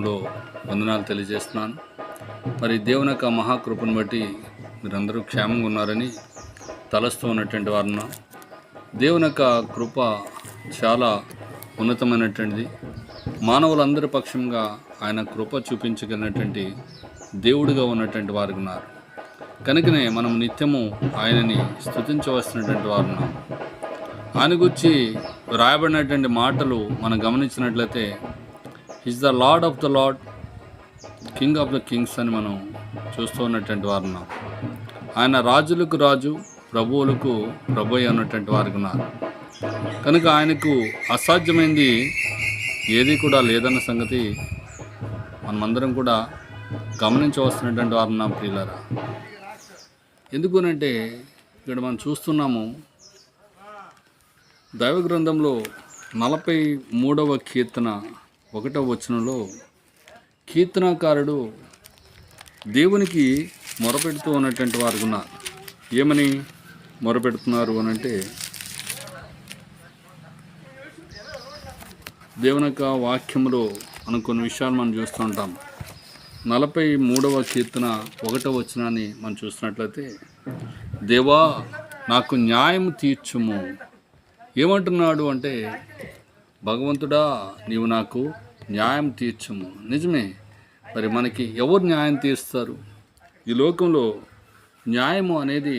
నామంలో వందనాలు తెలియజేస్తున్నాను. మరి దేవుని యొక్క మహాకృపను బట్టి మీరందరూ క్షేమంగా ఉన్నారని తలస్తూ ఉన్నటువంటి వారున్నా దేవుని యొక్క కృప చాలా ఉన్నతమైనటువంటిది. మానవులందరి పక్షంగా ఆయన కృప చూపించగలిగినటువంటి దేవుడిగా ఉన్నటువంటి వారు ఉన్నారు. కనుకనే మనం నిత్యము ఆయనని స్థుతించవలసినటువంటి వారు ఉన్నాం. ఆయన గురించి రాయబడినటువంటి మాటలు మనం గమనించినట్లయితే is the lord of the lord king of the kings అని మనం చూస్తూ ఉన్నటువంటి వారు ఉన్నాం. ఆయన రాజులకు రాజు ప్రభువులకు ప్రభు అన్నటువంటి వారికి ఉన్నారు. కనుక ఆయనకు అసాధ్యమైంది ఏది కూడా లేదన్న సంగతి మనమందరం కూడా గమనించవలసినటువంటి వారు ఉన్నాం ప్రియులరా. ఎందుకునంటే ఇక్కడ మనం చూస్తున్నాము దైవ గ్రంథంలో నలభై మూడవ కీర్తన ఒకటవ వచనంలో కీర్తనాకారుడు దేవునికి మొరపెడుతూ ఉన్నటువంటి వారు ఉన్నారు ఏమని మొరపెడుతున్నారు అని అంటే దేవుని యొక్క వాక్యములో మనం కొన్ని విషయాలు మనం చూస్తూ ఉంటాం. నలభై మూడవ కీర్తన ఒకటవ వచనాన్ని మనం చూసినట్లయితే దేవా నాకు న్యాయం తీర్చుము. ఏమంటున్నాడు అంటే భగవంతుడా నీవు నాకు న్యాయం తీర్చము. నిజమే. మరి మనకి ఎవరు న్యాయం తీరుస్తారు? ఈ లోకంలో న్యాయము అనేది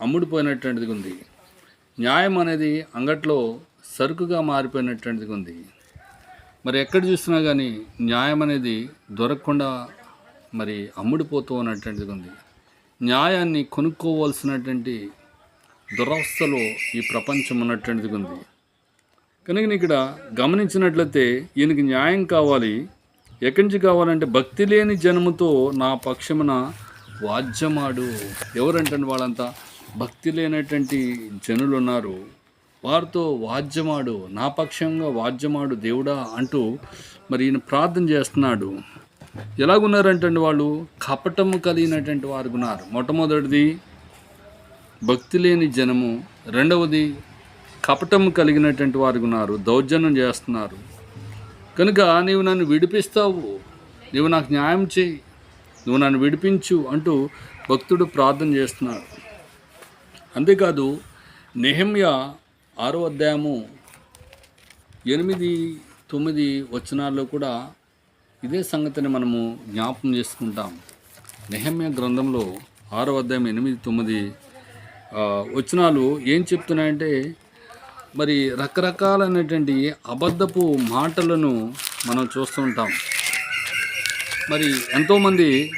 అమ్ముడిపోయినటువంటిది ఉంది. న్యాయం అనేది అంగట్లో సరుకుగా మారిపోయినటువంటిది ఉంది. మరి ఎక్కడ చూసినా కానీ న్యాయం అనేది దొరకకుండా మరి అమ్ముడిపోతూ ఉన్నటువంటిది ఉంది. న్యాయాన్ని కొనుక్కోవాల్సినటువంటి దురవస్థలో ఈ ప్రపంచం ఉన్నటువంటిది ఉంది. కనుక ఇక్కడ గమనించినట్లయితే ఈయనకి న్యాయం కావాలి. ఎక్కడి నుంచి కావాలంటే భక్తి లేని జనముతో నా పక్షమున వాద్యమాడు. ఎవరంటే వాళ్ళంతా? భక్తి లేనటువంటి జనులు ఉన్నారు. వారితో వాద్యమాడు నా పక్షంగా వాద్యమాడు దేవుడా అంటూ మరి ఈయన ప్రార్థన చేస్తున్నాడు. ఎలాగున్నారంటండి వాళ్ళు? కపటము కలిగినటువంటి వారు ఉన్నారు. మొట్టమొదటిది భక్తి లేని జనము. రెండవది కపటం కలిగినటువంటి వారు ఉన్నారు దౌర్జన్యం చేస్తున్నారు. కనుక నీవు నన్ను విడిపిస్తావు నీవు నాకు న్యాయం చేయి నువ్వు నన్ను విడిపించు అంటూ భక్తుడు ప్రార్థన చేస్తున్నాడు. అంతేకాదు నెహమ్య ఆరో అధ్యాయము ఎనిమిది తొమ్మిది వచనాల్లో కూడా ఇదే సంగతిని మనము జ్ఞాపకం చేసుకుంటాం. నెహమ్య గ్రంథంలో ఆరో అధ్యాయం ఎనిమిది తొమ్మిది వచనాలు ఏం చెప్తున్నాయంటే మరి రకరకాలైనటువంటి అబద్ధపు మాటలను మనం చూస్తూ ఉంటాం. మరి ఎంతోమంది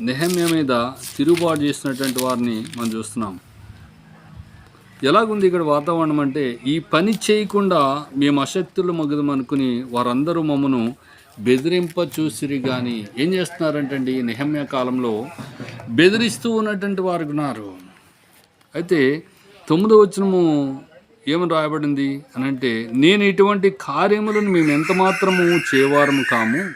నిహమ్య మీద తిరుగుబాటు చేసినటువంటి వారిని మనం చూస్తున్నాం. ఎలాగుంది ఇక్కడ వాతావరణం అంటే ఈ పని చేయకుండా మేము అశక్తులు మగుదం అనుకుని వారందరూ మమ్మను బెదిరింప చూసిరి కానీ ఏం చేస్తున్నారంటండి నిహమ్య కాలంలో? బెదిరిస్తూ ఉన్నటువంటి వారు ఉన్నారు. అయితే తొమ్మిదో వచ్చినము ఏమని రాయబడింది అని అంటే నేను ఇటువంటి కార్యములను మేము ఎంత మాత్రము చేయవారము కాము?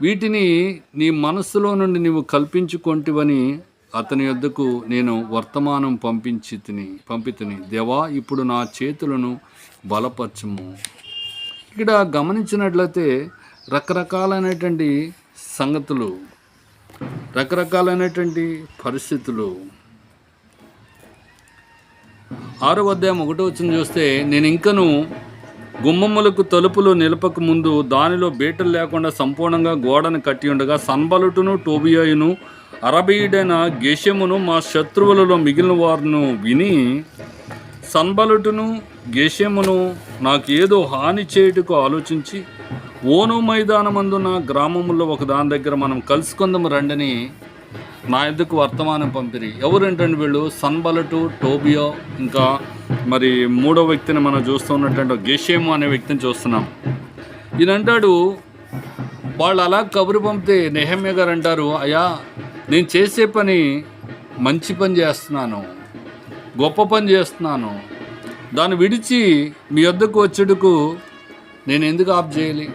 వీటిని నీ మనస్సులో నుండి నీవు కల్పించుకొంటివని అతని యొద్దకు నేను వర్తమానం పంపించి తిని పంపితిని. దేవా ఇప్పుడు నా చేతులను బలపరచము. ఇక్కడ గమనించినట్లయితే రకరకాలైనటువంటి సంగతులు రకరకాలైనటువంటి పరిస్థితులు ఆరో అధ్యాయం ఒకటో వచ్చిన చూస్తే నేను ఇంకను గుమ్మములకు తలుపులు నిలపక ముందు దానిలో బీటలు లేకుండా సంపూర్ణంగా గోడను కట్టి ఉండగా సన్బలుటును టోబియాయును అరబీయుడైన గేషమును మా శత్రువులలో మిగిలిన వారును విని సన్బలుటును గేషమును నాకు ఏదో హాని చేయుటకు ఆలోచించి ఓను మైదానమందున గ్రామంలో ఒక దాని దగ్గర మనం కలుసుకుందాము రండని నా ఎద్దుకు వర్తమానం పంపిరి? ఎవరేంటండి వీళ్ళు? సన్బలటు టోబియో ఇంకా మరి మూడో వ్యక్తిని మనం చూస్తున్నటువంటి గేషేము అనే వ్యక్తిని చూస్తున్నాం. ఈయన అంటాడు వాళ్ళు అలా కబురు పంపితే నెహమ్య గారు అంటారు అయ్యా నేను చేసే పని మంచి పని చేస్తున్నాను గొప్ప పని చేస్తున్నాను. దాన్ని విడిచి మీ వద్దకు వచ్చేటకు నేను ఎందుకు ఆప్ చేయాలి?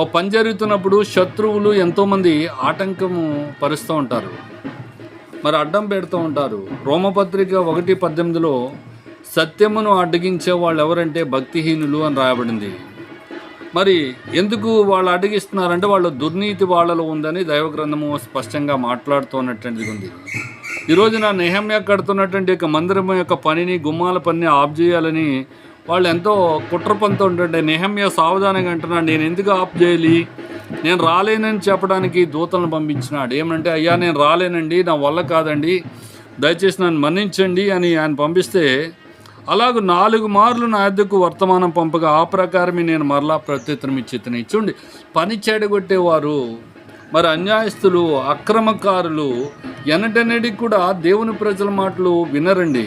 ఓ పని జరుగుతున్నప్పుడు శత్రువులు ఎంతోమంది ఆటంకము పరుస్తూ ఉంటారు. మరి అడ్డం పెడుతూ ఉంటారు. రోమపత్రిక ఒకటి పద్దెనిమిదిలో సత్యమును అడ్డగించే వాళ్ళు ఎవరంటే భక్తిహీనులు అని రాయబడింది. మరి ఎందుకు వాళ్ళు అడ్డగిస్తున్నారంటే వాళ్ళ దుర్నీతి వాళ్ళలో ఉందని దైవ గ్రంథము స్పష్టంగా మాట్లాడుతున్నటువంటిది ఉంది. ఈరోజు నా నెహమ్య కడుతున్నటువంటి యొక్క మందిరం యొక్క పనిని గుమ్మాల పనిని ఆఫ్ చేయాలని వాళ్ళు ఎంతో కుట్ర పంతో ఉంటుంటే నెహమ్య సావధానంగా అంటున్నాడు నేను ఎందుకు ఆప్ చేయాలి నేను రాలేనని చెప్పడానికి దూతలను పంపించినాడు. ఏమంటే అయ్యా నేను రాలేనండి నా వల్ల కాదండి దయచేసి నన్ను మన్నించండి అని ఆయన పంపిస్తే అలాగ నాలుగు మార్లు నా యొద్దకు వర్తమానం పంపగా ఆ ప్రకారమే నేను మరలా ప్రత్యుత్తరం ఇచ్చితని చూడండి పని చెడగొట్టేవారు మరి అన్యాయస్తులు అక్రమకారులు ఎన్నటన్నిటికి కూడా దేవుని ప్రజల మాటలు వినరండి.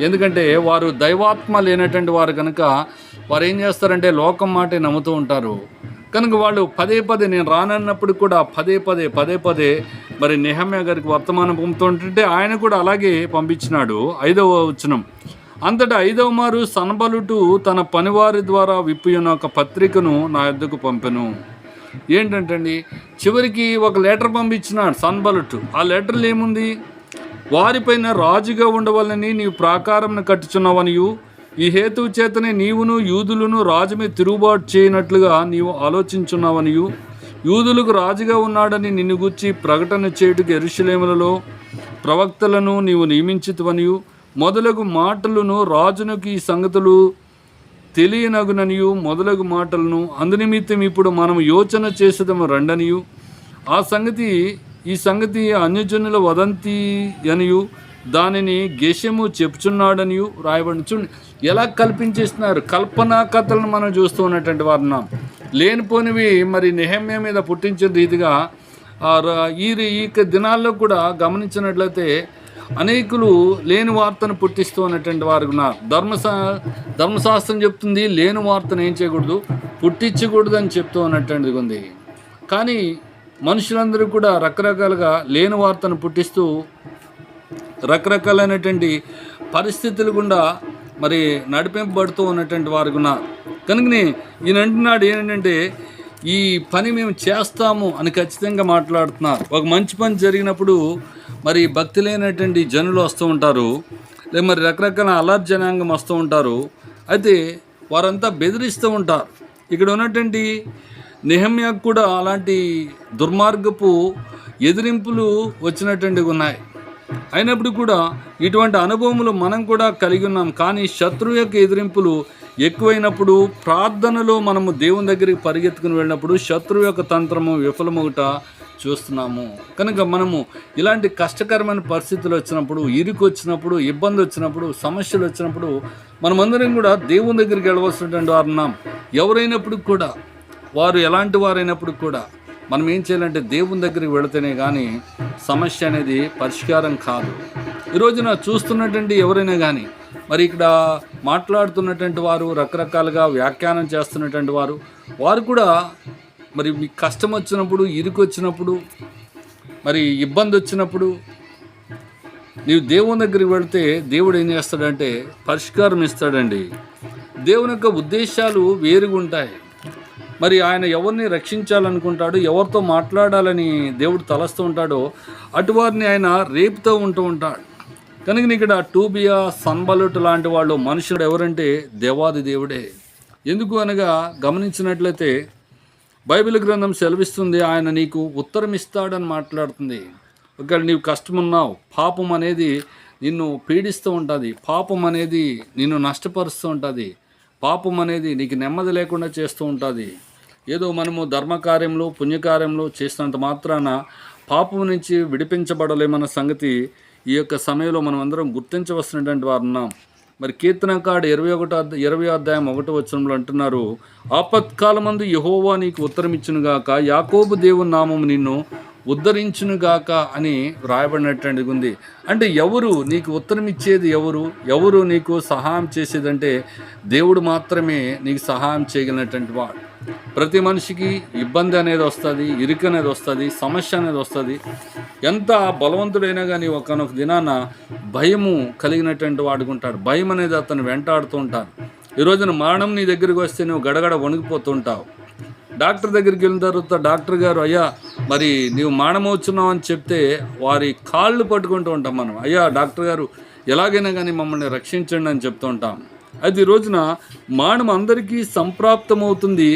ఎందుకంటే వారు దైవాత్మ లేనటువంటి వారు కనుక వారు ఏం చేస్తారంటే లోకం మాటే నమ్ముతూ ఉంటారు. కనుక వాళ్ళు పదే పదే నేను రానన్నప్పుడు కూడా పదే పదే పదే పదే మరి నెహమ్య గారికి వర్తమానం పంపుతుంటే ఆయన కూడా అలాగే పంపించినాడు ఐదవ వచనం. అంతటా ఐదవ మారు సనబలుటు తన పనివారి ద్వారా విప్పిన ఒక పత్రికను నా యొద్దకు పంపెను. ఏంటంటండి? చివరికి ఒక లెటర్ పంపించినాడు సన్బలుటు. ఆ లెటర్లో ఏముంది? వారిపైన రాజుగా ఉండవాలని నీవు ప్రాకారంను కట్టుచున్నావనియు. ఈ హేతువు చేతనే నీవును యూదులను రాజు మీద తిరుగుబాటు చేయనట్లుగా నీవు ఆలోచించున్నావనియు. యూదులకు రాజుగా ఉన్నాడని నిన్ను గుర్చి ప్రకటన చేయుటకు ఎరుషలేములలో ప్రవక్తలను నీవు నియమించితవనియు. మొదలగు మాటలను రాజునకు ఈ సంగతులు తెలియనగుననియు. మొదలగు మాటలను అందునిమిత్తం ఇప్పుడు మనం యోచన చేసేదము రండనియు. ఆ సంగతి ఈ సంగతి అన్యజనుల వదంతి అనియు దానిని గేషము చెప్పుచున్నాడనియు రాయబడి చూడండి. ఎలా కల్పించేస్తున్నారు? కల్పనా కథలను మనం చూస్తూ ఉన్నటువంటి వారున్నాం లేనిపోనివి మరి నిహమ్య మీద పుట్టించిన రీతిగా ఈ ఈ దినాల్లో కూడా గమనించినట్లయితే అనేకులు లేని వార్తను పుట్టిస్తూ ఉన్నటువంటి వారు ఉన్నారు. ధర్మశా ధర్మశాస్త్రం చెప్తుంది లేని వార్తను ఏం చేయకూడదు పుట్టించకూడదు అని చెప్తూ ఉన్నటువంటిది ఉంది. కానీ మనుషులందరూ కూడా రకరకాలుగా లేని వార్తను పుట్టిస్తూ రకరకాలైనటువంటి పరిస్థితులు గుండా మరి నడిపింపబడుతూ ఉన్నటువంటి వారు ఉన్నారు కనుకనే ఈయన ఏంటంటే ఈ పని మేము చేస్తాము అని ఖచ్చితంగా మాట్లాడుతున్నారు ఒక మంచి పని జరిగినప్పుడు మరి భక్తి లేనటువంటి జనులు వస్తూ ఉంటారు. లేదా మరి రకరకాల అలర్ జనాంగం వస్తూ ఉంటారు. అయితే వారంతా బెదిరిస్తూ ఉంటారు. ఇక్కడ ఉన్నటువంటి నిహమ్యాకు కూడా అలాంటి దుర్మార్గపు ఎదిరింపులు వచ్చినటువంటివి ఉన్నాయి. అయినప్పుడు కూడా ఇటువంటి అనుభవములు మనం కూడా కలిగి ఉన్నాం. కానీ శత్రువు యొక్క ఎదిరింపులు ఎక్కువైనప్పుడు ప్రార్థనలో మనము దేవుని దగ్గరికి పరిగెత్తుకుని వెళ్ళినప్పుడు శత్రువు యొక్క తంత్రము విఫలమవుట చూస్తున్నాము. కనుక మనము ఇలాంటి కష్టకరమైన పరిస్థితులు వచ్చినప్పుడు ఇరుకు వచ్చినప్పుడు ఇబ్బంది వచ్చినప్పుడు సమస్యలు వచ్చినప్పుడు మనమందరం కూడా దేవుని దగ్గరికి వెళ్ళవలసినటువంటి వారు ఉన్నాం. ఎవరైనప్పుడు కూడా వారు ఎలాంటి వారైనప్పుడు కూడా మనం ఏం చేయాలంటే దేవుని దగ్గరికి వెళితేనే కానీ సమస్య అనేది పరిష్కారం కాదు. ఈరోజు రోజున చూస్తున్నటువంటి ఎవరైనా కానీ మరి ఇక్కడ మాట్లాడుతున్నటువంటి వారు రకరకాలుగా వ్యాఖ్యానం చేస్తున్నటువంటి వారు వారు కూడా మరి మీకు కష్టం వచ్చినప్పుడు ఇరుకు వచ్చినప్పుడు మరి ఇబ్బంది వచ్చినప్పుడు నీవు దేవుని దగ్గరికి వెళితే దేవుడు ఏం చేస్తాడంటే పరిష్కారం ఇస్తాడండి. దేవుని యొక్క ఉద్దేశాలు వేరుగా ఉంటాయి మరి ఆయన ఎవరిని రక్షించాలనుకుంటాడు ఎవరితో మాట్లాడాలని దేవుడు తలస్తూ ఉంటాడో అటువారిని ఆయన రేపుతూ ఉంటూ ఉంటాడు. కనుక ఇక్కడ టూబియా సన్బలుట్ లాంటి వాళ్ళు మనుషుడు ఎవరంటే దేవాది దేవుడే. ఎందుకు అనగా గమనించినట్లయితే బైబిల్ గ్రంథం సెలవిస్తుంది ఆయన నీకు ఉత్తరం ఇస్తాడని మాట్లాడుతుంది. ఒకవేళ నీవు కష్టమున్నావు పాపం అనేది నిన్ను పీడిస్తూ ఉంటుంది పాపం అనేది నిన్ను నష్టపరుస్తూ ఉంటుంది పాపం అనేది నీకు నెమ్మది లేకుండా చేస్తూ ఉంటుంది. ఏదో మనము ధర్మకార్యంలో పుణ్యకార్యంలో చేసినంత మాత్రాన పాపం నుంచి విడిపించబడలేమన్న సంగతి ఈ యొక్క సమయంలో మనం అందరం గుర్తించవలసినటువంటి వారు ఉన్నాం. మరి కీర్తనకాడ ఇరవై ఒకటో ఇరవై అధ్యాయం ఒకటి వచనంలో అంటున్నారు ఆపత్కాలమందు యహోవా నీకు ఉత్తరమిచ్చునుగాక యాకోబు దేవుని నామము నిన్ను ఉద్ధరించునుగాక అని వ్రాయబడినటువంటి ఉంది. అంటే ఎవరు నీకు ఉత్తరం ఇచ్చేది ఎవరు? ఎవరు నీకు సహాయం చేసేదంటే దేవుడు మాత్రమే నీకు సహాయం చేయగలిగినటువంటి వాడు ప్రతి మనిషికి ఇబ్బంది అనేది వస్తుంది ఇరుక అనేది వస్తుంది సమస్య అనేది వస్తుంది. ఎంత బలవంతుడైనా కానీ ఒకనొక దినాన భయము కలిగినటువంటి వాడుకుంటాడు. భయం అనేది అతను వెంటాడుతూ ఉంటాను ఈ రోజున మరణం నీ దగ్గరికి వస్తే నువ్వు గడగడ వణికిపోతుంటావు. డాక్టర్ దగ్గరికి వెళ్ళిన తర్వాత డాక్టర్ గారు అయ్యా మరి నీవు మానమవుతున్నావు అని చెప్తే వారి కాళ్ళు పట్టుకుంటూ ఉంటాం మనం. అయ్యా డాక్టర్ గారు ఎలాగైనా కానీ మమ్మల్ని రక్షించండి అని చెప్తూ ఉంటాం. అది ఈ రోజున మానం అందరికీ సంప్రాప్తమవుతుంది.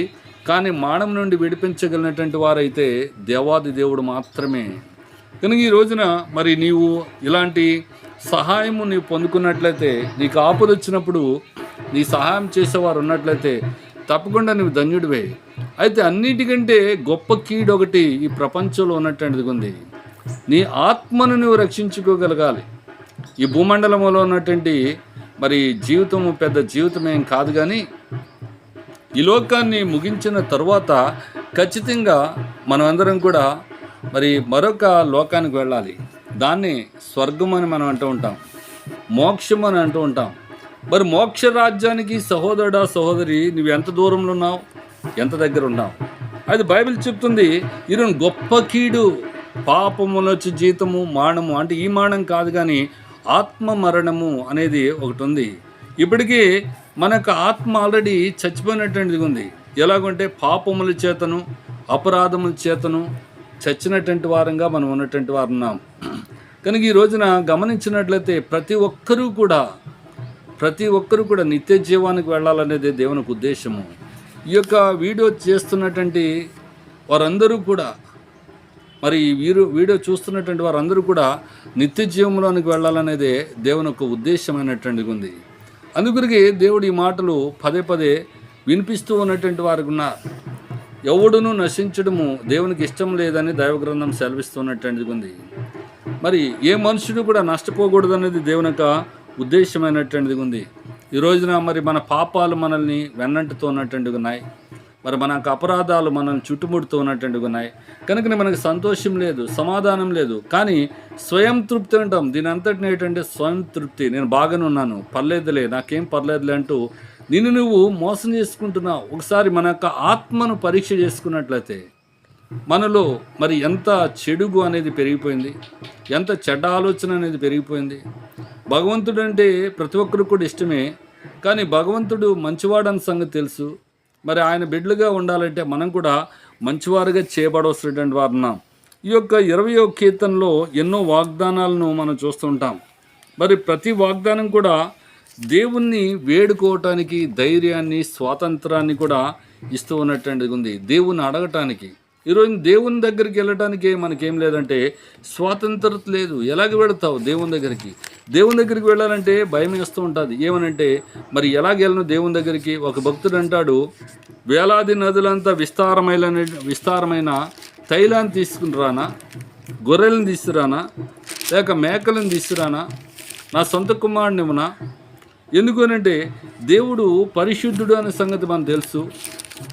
కానీ మానం నుండి విడిపించగలిగినటువంటి వారైతే దేవాది దేవుడు మాత్రమే. కనుక ఈ రోజున మరి నీవు ఇలాంటి సహాయము నీవు పొందుకున్నట్లయితే నీకు ఆపద వచ్చినప్పుడు నీ సహాయం చేసేవారు ఉన్నట్లయితే తప్పకుండా నువ్వు ధన్యుడివే. అయితే అన్నిటికంటే గొప్ప కీడు ఒకటి ఈ ప్రపంచంలో ఉన్నటువంటిది ఉంది. నీ ఆత్మను నువ్వు రక్షించుకోగలగాలి. ఈ భూమండలంలో ఉన్నటువంటి మరి జీవితము పెద్ద జీవితమేం కాదు కానీ ఈ లోకాన్ని ముగించిన తరువాత ఖచ్చితంగా మనమందరం కూడా మరి మరొక లోకానికి వెళ్ళాలి. దాన్ని స్వర్గం అని మనం అంటూ ఉంటాం. మోక్షం అని అంటూ ఉంటాం. మరి మోక్ష రాజ్యానికి సహోదరుడా సహోదరి నువ్వు ఎంత దూరంలో ఉన్నావు? ఎంత దగ్గర ఉన్నావు? అది బైబిల్ చెప్తుంది ఈరోజు గొప్ప కీడు పాపములొచ్చి జీతము మానము. అంటే ఈ మానం కాదు కానీ ఆత్మ మరణము అనేది ఒకటి ఉంది. ఇప్పటికీ మనకు ఆత్మ ఆల్రెడీ చచ్చిపోయినటువంటిది ఉంది. ఎలాగంటే పాపముల చేతను అపరాధముల చేతను చచ్చినటువంటి వారంగా మనం ఉన్నటువంటి వారు ఉన్నాం. కనుక ఈ రోజున గమనించినట్లయితే ప్రతి ఒక్కరూ కూడా ప్రతి ఒక్కరూ కూడా నిత్య జీవానికి వెళ్ళాలనేది దేవునికి ఉద్దేశము. ఈ యొక్క వీడియో చేస్తున్నటువంటి వారందరూ కూడా మరి ఈ వీరు వీడియో చూస్తున్నటువంటి వారందరూ కూడా నిత్య జీవంలోనికి వెళ్ళాలనేదే దేవుని యొక్క ఉద్దేశమైనటువంటిది ఉంది. అందుగురికి దేవుడు ఈ మాటలు పదే పదే వినిపిస్తూ ఉన్నటువంటి వారికి ఉన్నారు ఎవడును నశించడము దేవునికి ఇష్టం లేదని దైవగ్రంథం సెలవిస్తున్నటువంటిది ఉంది. మరి ఏ మనుషుడు కూడా నష్టపోకూడదు అనేది దేవుని యొక్క ఉద్దేశమైనటువంటిది ఉంది. ఈ రోజున మరి మన పాపాలు మనల్ని వెన్నంటుతూ ఉన్నటువంటివి ఉన్నాయి. మరి మనకు అపరాధాలు మనం చుట్టుముడుతూ ఉన్నటువంటి ఉన్నాయి. కనుక మనకు సంతోషం లేదు సమాధానం లేదు. కానీ స్వయం తృప్తి అంటాం. దీని అంతటిని ఏంటంటే స్వయం తృప్తి. నేను బాగానే ఉన్నాను. పర్లేదులే నాకేం పర్లేదులే అంటూ నిన్ను నువ్వు మోసం చేసుకుంటున్నావు. ఒకసారి మన యొక్క ఆత్మను పరీక్ష చేసుకున్నట్లయితే మనలో మరి ఎంత చెడుగు అనేది పెరిగిపోయింది. ఎంత చెడ్డ ఆలోచన అనేది పెరిగిపోయింది. భగవంతుడు అంటే ప్రతి ఒక్కరికి కూడా ఇష్టమే. కానీ భగవంతుడు మంచివాడని సంగతి తెలుసు. మరి ఆయన బిడ్డలుగా ఉండాలంటే మనం కూడా మంచివారుగా చేయబడవలసినటువంటి వారు ఉన్నాం. ఈ యొక్క ఇరవయో కీర్తనలో ఎన్నో వాగ్దానాలను మనం చూస్తుంటాం మరి ప్రతి వాగ్దానం కూడా దేవుణ్ణి వేడుకోవటానికి ధైర్యాన్ని స్వాతంత్రాన్ని కూడా ఇస్తూ ఉన్నటువంటిది ఉంది. దేవుణ్ణి అడగటానికి. ఈరోజు దేవుని దగ్గరికి వెళ్ళటానికి మనకేం లేదంటే స్వాతంత్రత లేదు. ఎలాగ వెళతావు దేవుని దగ్గరికి? దేవుని దగ్గరికి వెళ్ళాలంటే భయం వేస్తూ ఉంటుంది. ఏమనంటే మరి ఎలాగ వెళ్ళను దేవుని దగ్గరికి? ఒక భక్తుడు అంటాడు వేలాది నదులంతా విస్తారమైన విస్తారమైన తైలాన్ని తీసుకుని రానా? గొర్రెలను తీసుకురానా? లేక మేకలను తీసుకురానా? నా సొంత కుమారుని ఇవ్వనా ఎందుకు అంటే దేవుడు పరిశుద్ధుడు అనే సంగతి మనకు తెలుసు.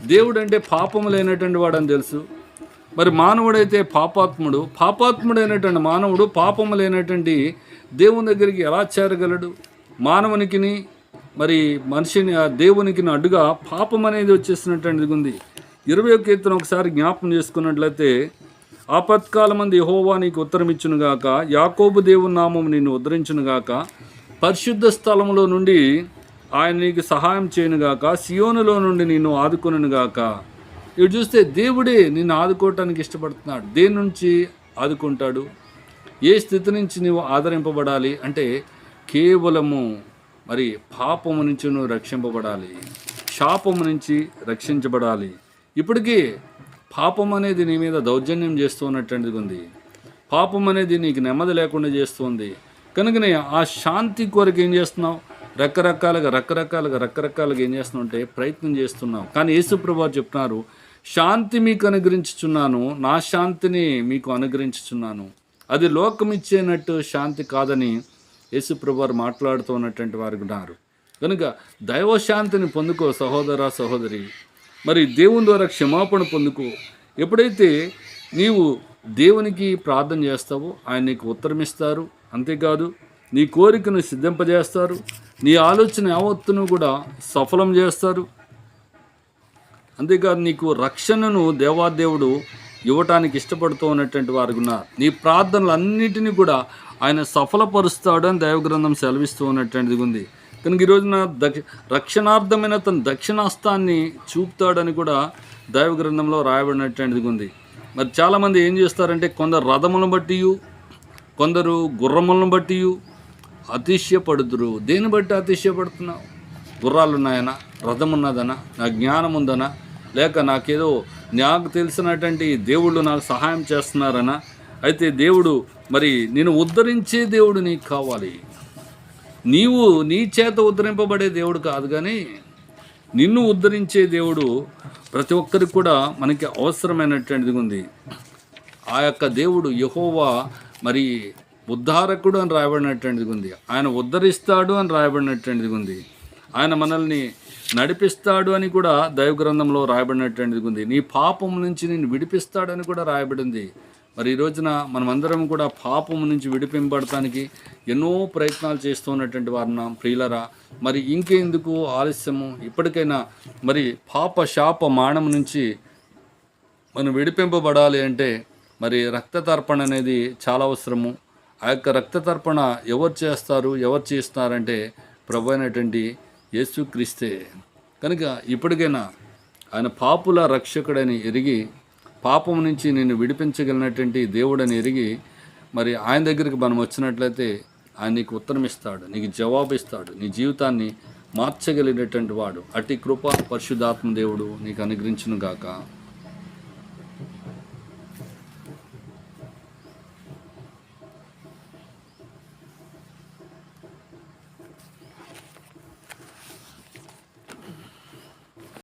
దేవుడు అంటే పాపము లేనటువంటి వాడని తెలుసు. మరి మానవుడైతే పాపాత్ముడు పాపాత్ముడైనటువంటి మానవుడు పాపము లేనటువంటి దేవుని దగ్గరికి ఎలా చేరగలడు? మానవునికిని మరి మనిషిని ఆ దేవునికి అడ్డుగా పాపం అనేది వచ్చేసినటువంటిది ఉంది. ఇరవై ఒక కీర్తన ఒకసారి జ్ఞాపం చేసుకున్నట్లయితే ఆపత్కాలమంది యహోవా నీకు ఉత్తరమిచ్చునుగాక యాకోబు దేవుని నామం నిన్ను ఉద్ధరించునుగాక పరిశుద్ధ స్థలంలో నుండి ఆయన నీకు సహాయం చేయనుగాక సియోనులో నుండి నిన్ను ఆదుకొనుగాక ఇటు చూస్తే దేవుడే నిన్ను ఆదుకోవటానికి ఇష్టపడుతున్నాడు. దేని నుంచి ఆదుకుంటాడు? ఏ స్థితి నుంచి నువ్వు ఆదరింపబడాలి? అంటే కేవలము మరి పాపము నుంచి నువ్వు రక్షింపబడాలి. శాపము నుంచి రక్షించబడాలి. ఇప్పటికీ పాపం అనేది నీ మీద దౌర్జన్యం చేస్తూ ఉన్నటువంటిది ఉంది. పాపం అనేది నీకు నెమ్మది లేకుండా చేస్తుంది కనుకనే ఆ శాంతి కొరకు ఏం చేస్తున్నావు? రకరకాలుగా రకరకాలుగా రకరకాలుగా ఏం చేస్తున్నావు అంటే ప్రయత్నం చేస్తున్నావు. కానీ యేసుప్రభు చెప్తున్నారు శాంతి మీకు అనుగ్రహించుచున్నాను నా శాంతిని మీకు అనుగ్రహించుచున్నాను. అది లోకం ఇచ్చేనట్టు శాంతి కాదని యేసుప్రభువారు మాట్లాడుతూ ఉన్నటువంటి వారు ఉన్నారు. కనుక దైవశాంతిని పొందుకో సహోదర సహోదరి. మరి దేవుని ద్వారా క్షమాపణ పొందుకో. ఎప్పుడైతే నీవు దేవునికి ప్రార్థన చేస్తావో ఆయన నీకు ఉత్తరం ఇస్తారు. అంతేకాదు నీ కోరికను సిద్ధింపజేస్తారు. నీ ఆలోచన యావత్తును కూడా సఫలం చేస్తారు. అంతేకాదు నీకు రక్షణను దేవాదేవుడు ఇవ్వటానికి ఇష్టపడుతూ ఉన్నటువంటి వారు ఉన్నారు. నీ ప్రార్థనలన్నిటినీ కూడా ఆయన సఫలపరుస్తాడు అని దైవగ్రంథం సెలవిస్తూ ఉన్నటువంటిది ఉంది. కనుక ఈరోజున దక్ష రక్షణార్థమైన తన దక్షిణాస్తాన్ని చూపుతాడని కూడా దైవగ్రంథంలో రాయబడినటువంటిది ఉంది. మరి చాలామంది ఏం చేస్తారంటే కొందరు రథములను బట్టి కొందరు గుర్రములను బట్టి అతిశయపడుతురు. దేని బట్టి అతిశయపడుతున్నావు? గుర్రాలు ఉన్నాయనా రథం ఉన్నదనా నా జ్ఞానం ఉందనా లేక నాకేదో నాకు తెలిసినటువంటి దేవుళ్ళు నాకు సహాయం చేస్తున్నారనా? అయితే దేవుడు మరి నేను ఉద్ధరించే దేవుడు నీకు కావాలి. నీవు నీ చేత ఉద్ధరింపబడే దేవుడు కాదు కానీ నిన్ను ఉద్ధరించే దేవుడు ప్రతి ఒక్కరికి కూడా మనకి అవసరమైనటువంటిది ఉంది. ఆ యొక్క దేవుడు యహోవా మరి ఉద్ధారకుడు అని రాయబడినటువంటిది ఉంది. ఆయన ఉద్ధరిస్తాడు అని రాయబడినటువంటిది ఉంది. ఆయన మనల్ని నడిపిస్తాడు అని కూడా దైవ గ్రంథంలో రాయబడినటువంటిది ఉంది. నీ పాపం నుంచి నేను విడిపిస్తాడని కూడా రాయబడింది. మరి ఈ రోజున మనమందరం కూడా పాపం నుంచి విడిపింపడటానికి ఎన్నో ప్రయత్నాలు చేస్తూ ఉన్నటువంటి వారిన ప్రియులరా మరి ఇంకెందుకు ఆలస్యము? ఇప్పటికైనా మరి పాప శాప మానం నుంచి మనం విడిపింపబడాలి అంటే మరి రక్త తర్పణ అనేది చాలా అవసరము. ఆ యొక్క రక్త తర్పణ ఎవరు చేస్తారు ఎవరు చేస్తారంటే ప్రభు అయినటువంటి యేసుక్రీస్తే. కనుక ఇప్పటికైనా ఆయన పాపుల రక్షకుడని ఎరిగి పాపం నుంచి నేను విడిపించగలిగినటువంటి దేవుడని ఎరిగి మరి ఆయన దగ్గరికి మనం వచ్చినట్లయితే ఆయన నీకు ఉత్తరం ఇస్తాడు నీకు జవాబు ఇస్తాడు నీ జీవితాన్ని మార్చగలిగినటువంటి వాడు. అట్టి కృప పరిశుధాత్మ దేవుడు నీకు అనుగ్రహించును గాక